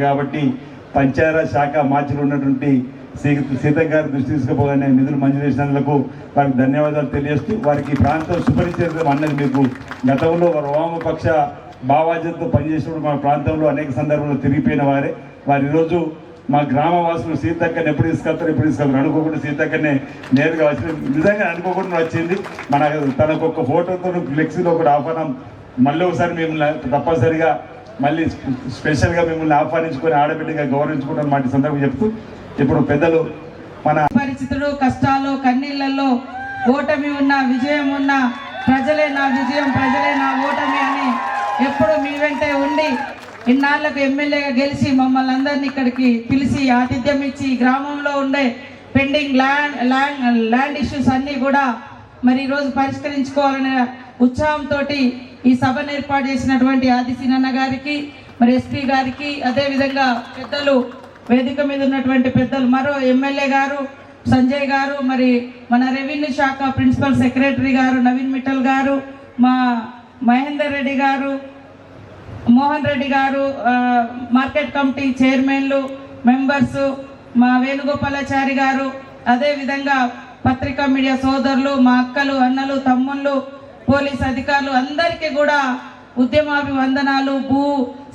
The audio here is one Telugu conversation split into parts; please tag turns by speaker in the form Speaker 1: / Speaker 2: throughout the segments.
Speaker 1: కాబట్టి పంచాయతీరాజ్ శాఖ మార్చిలో ఉన్నటువంటి సీత గారి దృష్టి తీసుకుపోగానే నిధులు మంజూరు చేసినందుకు వారికి ధన్యవాదాలు తెలియజేస్తూ వారికి ప్రాంతం సుపరిచితం అన్నది మీకు గతంలో వామపక్ష భావాజంతో పనిచేసినప్పుడు మా ప్రాంతంలో అనేక సందర్భంలో తిరిగిపోయిన వారే. వారు ఈరోజు మా గ్రామవాసులు సీతక్కని ఎప్పుడు తీసుకెళ్తారు ఎప్పుడు తీసుకెళ్తారు అనుకోకుండా సీతక్కనే నేరుగా వచ్చింది. నిజంగా అనుకోకుండా వచ్చింది. మన తనకు ఒక ఫోటోతో ఫ్లెక్సీలో ఒకటి ఆహ్వానం. మళ్ళీ ఒకసారి మేము తప్పనిసరిగా మళ్ళీ స్పెషల్గా మిమ్మల్ని ఆహ్వానించుకొని ఆడబిడ్డగా గౌరవించుకుంటాం మాట సందర్భం చెప్తూ ఇప్పుడు పెద్దలు మన
Speaker 2: పరిస్థితులు కష్టాలు కన్నీళ్ళలో ఓటమి ఉన్న విజయం ఉన్న ప్రజలే నా విజయం ప్రజలే నా ఓటమి అని ఎప్పుడు మీ వెంటే ఉండి ఇన్నాళ్ళకు ఎమ్మెల్యేగా గెలిచి మమ్మల్ని అందరినీ ఇక్కడికి పిలిచి ఆతిథ్యం ఇచ్చి గ్రామంలో ఉండే pending land land land issues అన్నీ కూడా మరి ఈరోజు పరిష్కరించుకోవాలనే ఉత్సాహంతో ఈ సభను ఏర్పాటు చేసినటువంటి ఆది సీనన్న గారికి మరి ఎస్పీ గారికి అదేవిధంగా పెద్దలు వేదిక మీద ఉన్నటువంటి పెద్దలు మరో ఎమ్మెల్యే గారు సంజయ్ గారు మరి మన రెవెన్యూ శాఖ ప్రిన్సిపల్ సెక్రటరీ గారు నవీన్ మిట్టల్ గారు మా మహేందర్ రెడ్డి గారు మోహన్ రెడ్డి గారు మార్కెట్ కమిటీ చైర్మన్లు మెంబర్స్ మా వేణుగోపాలాచారి గారు అదేవిధంగా పత్రికా మీడియా సోదరులు మా అక్కలు అన్నలు తమ్ముళ్ళు పోలీస్ అధికారులు అందరికీ కూడా ఉద్యమాభివందనాలు భూ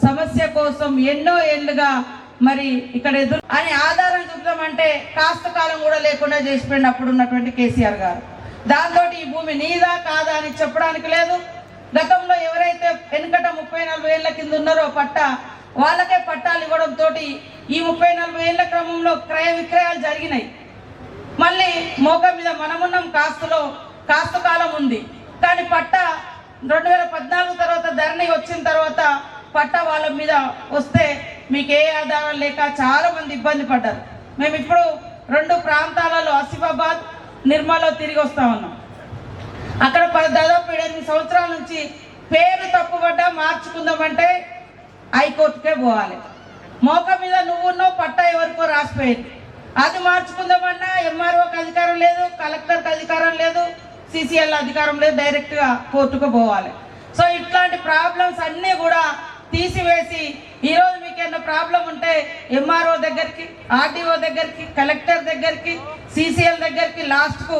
Speaker 2: సమస్య కోసం ఎన్నో ఏళ్ళుగా మరి ఇక్కడ ఎదురు అని ఆధారం చూద్దామంటే కాస్త కాలం కూడా లేకుండా చేసిపోయింది అప్పుడు ఉన్నటువంటి కేసీఆర్ గారు. దాంతో ఈ భూమి నీదా కాదా అని చెప్పడానికి లేదు. గతంలో ఎవరైతే వెనుకట ముప్పై నలభై ఏళ్ళ కింద ఉన్నారో పట్ట వాళ్ళకే పట్టాలు ఇవ్వడం తోటి ఈ ముప్పై నలభై ఏళ్ళ క్రమంలో క్రయ విక్రయాలు జరిగినాయి. మళ్ళీ మోక మీద మనమున్నాం కాస్తులో కాస్తు కాలం ఉంది. కానీ పట్ట రెండు వేల పద్నాలుగు తర్వాత ధరణి వచ్చిన తర్వాత పట్ట వాళ్ళ మీద వస్తే మీకు ఏ ఆధారం లేక చాలా మంది ఇబ్బంది పడ్డారు. మేము ఇప్పుడు రెండు ప్రాంతాలలో ఆసిఫాబాద్ నిర్మల్లో తిరిగి వస్తా ఉన్నాం. అక్కడ దాదాపు ఎనిమిది సంవత్సరాల నుంచి పేరు తప్పుపడ్డా మార్చుకుందామంటే హైకోర్టుకే పోవాలి. మోక మీద నువ్వున్నో పట్ట ఎవరికో రాసిపోయింది. అది మార్చుకుందామన్నా ఎంఆర్ఓకి అధికారం లేదు కలెక్టర్కి అధికారం లేదు సిసిఎల్ అధికారంలో డైరెక్ట్గా కోర్టుకు పోవాలి. సో ఇట్లాంటి ప్రాబ్లమ్స్ అన్నీ కూడా తీసివేసి ఈరోజు మీకు ఏమైనా ప్రాబ్లం ఉంటే ఎంఆర్ఓ దగ్గరికి ఆర్డీఓ దగ్గరికి కలెక్టర్ దగ్గరికి సిసిఎల్ దగ్గరికి లాస్ట్కు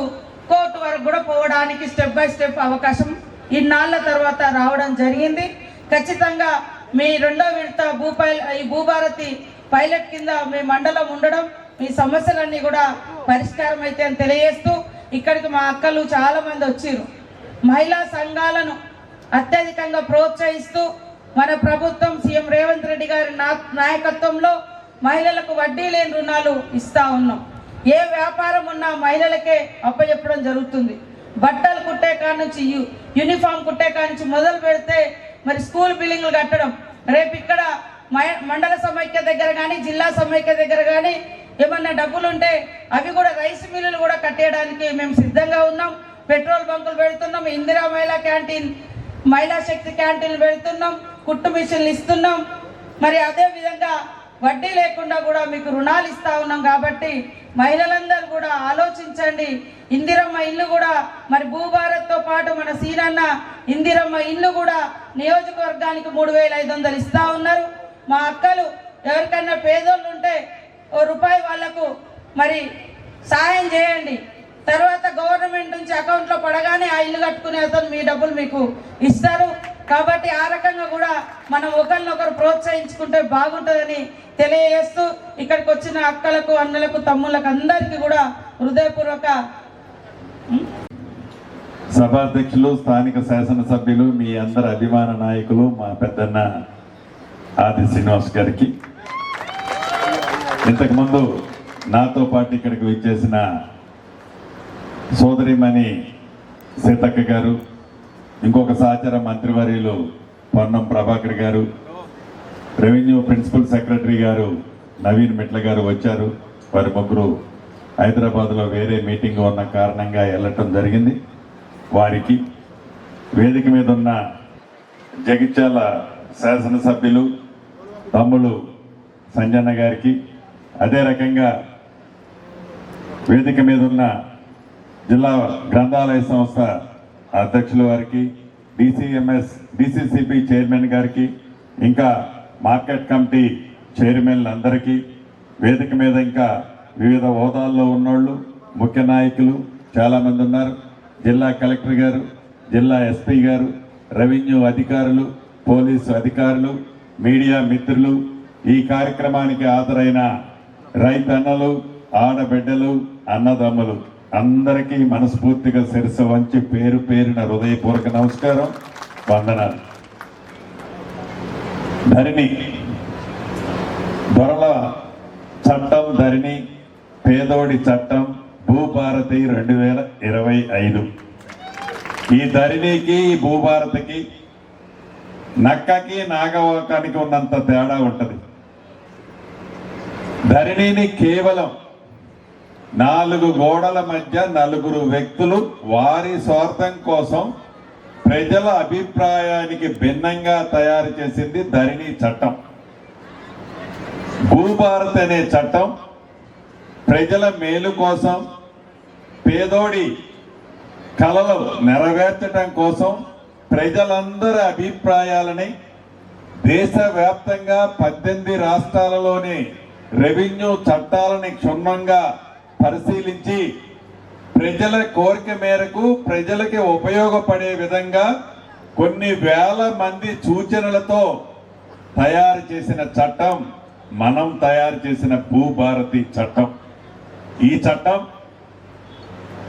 Speaker 2: కోర్టు వరకు కూడా పోవడానికి స్టెప్ బై స్టెప్ అవకాశం ఇన్నాళ్ళ తర్వాత రావడం జరిగింది. ఖచ్చితంగా మీ రెండో విడత భూపై ఈ భూభారతి పైలట్ కింద మీ మండలం ఉండడం మీ సమస్యలన్నీ కూడా పరిష్కారం అయితే అని తెలియజేస్తూ ఇక్కడికి మా అక్కలు చాలామంది వచ్చిరు మహిళా సంఘాలను అత్యధికంగా ప్రోత్సహిస్తూ మన ప్రభుత్వం సీఎం రేవంత్ రెడ్డి గారి నా- నాయకత్వంలో మహిళలకు వడ్డీ లేని రుణాలు ఇస్తా ఉన్నాం. ఏ వ్యాపారం ఉన్నా మహిళలకే అప్పచెప్పడం జరుగుతుంది. బట్టలు కుట్టే కానుంచి యూనిఫామ్ కుట్టే కానుంచి మొదలు పెడితే మరి స్కూల్ బిల్డింగ్లు కట్టడం రేపు ఇక్కడ మండల సమైక్య దగ్గర కానీ జిల్లా సమైక్య దగ్గర కానీ ఏమన్నా డబ్బులు ఉంటే అవి కూడా రైస్ మిల్లులు కూడా కట్టేయడానికి మేము సిద్ధంగా ఉన్నాం. పెట్రోల్ బంకులు పెడుతున్నాం ఇందిరా మహిళా క్యాంటీన్ మహిళా శక్తి క్యాంటీన్లు పెడుతున్నాం కుట్టు మిషన్లు ఇస్తున్నాం. మరి అదే విధంగా వడ్డీ లేకుండా కూడా మీకు రుణాలు ఇస్తా ఉన్నాం కాబట్టి మహిళలందరూ కూడా ఆలోచించండి. ఇందిరమ్మ ఇల్లు కూడా మరి భూభారత్తో పాటు మన సీనన్న ఇందిరమ్మ ఇల్లు కూడా నియోజకవర్గానికి మూడు వేల ఐదు వందలు ఇస్తా ఉన్నారు. మా అక్కలు ఎవరికన్నా పేదోళ్ళు ఉంటే రూపాయి వాళ్ళకు మరి సహాయం చేయండి. తర్వాత గవర్నమెంట్ నుంచి అకౌంట్లో పడగానే ఆ ఇల్లు కట్టుకునే అతను మీ డబ్బులు మీకు ఇస్తారు. కాబట్టి ఆ రకంగా కూడా మనం ఒకరినొకరు ప్రోత్సహించుకుంటే బాగుంటుందని తెలియజేస్తూ ఇక్కడికి వచ్చిన అక్కలకు అన్నలకు తమ్ములకు అందరికీ కూడా హృదయపూర్వక
Speaker 3: సభాధ్యక్షులు స్థానిక శాసనసభ్యులు మీ అందరి అభిమాన నాయకులు మా పెద్దన్న ఆది శ్రీనివాస్ గారికి. ఇంతకుముందు నాతో పాటు ఇక్కడికి విచ్చేసిన సోదరిమణి సీతక్క గారు ఇంకొక సహచర మంత్రివర్యులు పొన్నం ప్రభాకర్ గారు రెవెన్యూ ప్రిన్సిపల్ సెక్రటరీ గారు నవీన్ మిట్ల గారు వచ్చారు. వారి ముగ్గురు హైదరాబాద్లో వేరే మీటింగ్ ఉన్న కారణంగా వెళ్ళటం జరిగింది. వారికి వేదిక మీద ఉన్న జగిత్యాల శాసనసభ్యులు తమ్ముడు సంజన్న గారికి అదే రకంగా వేదిక మీద ఉన్న జిల్లా గ్రంథాలయ సంస్థ అధ్యక్షుల వారికి డిసిఎంఎస్ డిసిసిపి చైర్మన్ గారికి ఇంకా మార్కెట్ కమిటీ చైర్మన్లందరికీ వేదిక మీద ఇంకా వివిధ హోదాల్లో ఉన్నోళ్ళు ముఖ్య నాయకులు చాలామంది ఉన్నారు. జిల్లా కలెక్టర్ గారు జిల్లా ఎస్పీ గారు రెవెన్యూ అధికారులు పోలీసు అధికారులు మీడియా మిత్రులు ఈ కార్యక్రమానికి హాజరైన రైతన్నలు ఆడబిడ్డలు అన్నదమ్ములు అందరికీ మనస్ఫూర్తిగా శిరస వంచి పేరు పేరిన హృదయపూర్వక నమస్కారం. వందనాలు. ధరిణి. దొరల చట్టం ధరిణి పేదోడి చట్టం భూభారతి రెండు వేల ఇరవై ఐదు. ఈ ధరిణికి ఈ భూభారతికి నక్కకి నాగవాకానికి ఉన్నంత తేడా ఉంటుంది. ధరణిని కేవలం నాలుగు గోడల మధ్య నలుగురు వ్యక్తులు వారి స్వార్థం కోసం ప్రజల అభిప్రాయానికి భిన్నంగా తయారు చేసింది ధరణి చట్టం. భూభారత్ అనే చట్టం ప్రజల మేలు కోసం పేదోడి కళలు నెరవేర్చడం కోసం ప్రజలందరి అభిప్రాయాలని దేశవ్యాప్తంగా పద్దెనిమిది రాష్ట్రాలలోని రెవెన్యూ చట్టాలని క్షుణ్ణంగా పరిశీలించి ప్రజల కోరిక మేరకు ప్రజలకి ఉపయోగపడే విధంగా కొన్ని వేల మంది సూచనలతో తయారు చేసిన చట్టం మనం తయారు చేసిన భూభారతి చట్టం. ఈ చట్టం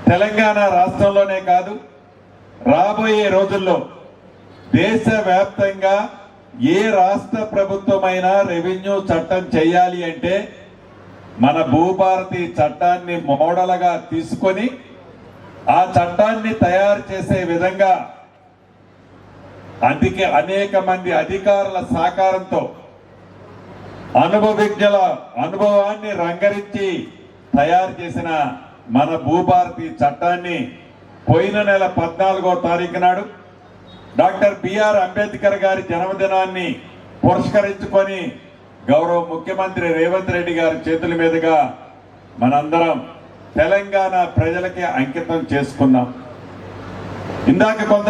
Speaker 3: తెలంగాణ రాష్ట్రంలోనే కాదు రాబోయే రోజుల్లో దేశవ్యాప్తంగా ఏ రాష్ట్ర ప్రభుత్వమైనా రెవెన్యూ చట్టం చేయాలి అంటే మన భూభారతి చట్టాన్ని మోడల్గా తీసుకొని ఆ చట్టాన్ని తయారు చేసే విధంగా అందుకే అనేక మంది అధికారుల సహకారంతో అనుభవజ్ఞుల అనుభవాన్ని రంగరించి తయారు చేసిన మన భూభారతి చట్టాన్ని పోయిన నెల పద్నాలుగో తారీఖు నాడు డాక్టర్ బిఆర్ అంబేద్కర్ గారి జన్మదినాన్ని పురస్కరించుకొని గౌరవ ముఖ్యమంత్రి రేవంత్ రెడ్డి గారి చేతుల మీదుగా మనందరం తెలంగాణ ప్రజలకి అంకితం చేసుకుందాం. ఇందాక కొంతమంది